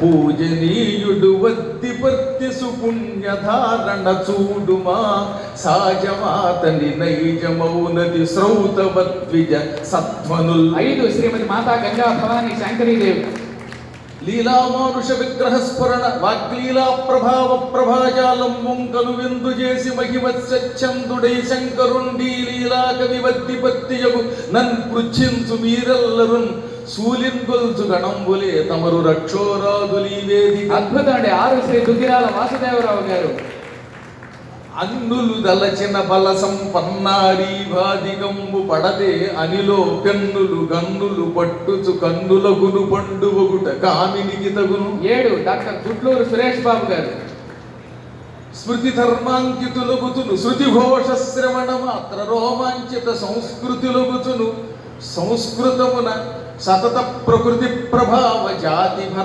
పూజనీయుడు వద్ది పత్తి సుపుణ్యధారణ చూడుమా. సాజమాతని నైజమౌనది శ్రౌతవద్విజ సత్వనుల్ ఐదు శ్రీమతి మాతా గంగా భవాని శంకరీదేవి లీలామానుష విగ్రహ స్ఫురణ వాగ్లీలా ప్రభావ ప్రభాజాలం ముంకలు విందు చేసి మహిమచ్చందుడై శంకరుండి లీలా కవి వద్ది పత్తియగు నన్ పృచ్ఛించు మీరెల్లరున్. గణంబులే తమరు రక్షోరాదులీ వేదిక అద్భుతం అండి ఆరు శ్రీ దుగ్గిరాల వాసుదేవరావు గారు. అన్నులు దలచిన బల సంపన్నారీ బాధికంబు పడదే అనిలో పెన్నులు గన్నులు పట్టుచు కన్నులగును పండు ఒకట కామినికి తగును ఏడు డాక్టర్ గుడ్లూరు సురేష్ బాబు గారు. స్మృతి ధర్మాంకితులగుతును శృతి ఘోష శ్రవణ మాత్ర రోమాంచిత సంస్కృతులగుతును. సంస్కృతమున ಸತತ ಪ್ರಕೃತಿ ಪ್ರಭಾವ ಜಾತಿ ಭರ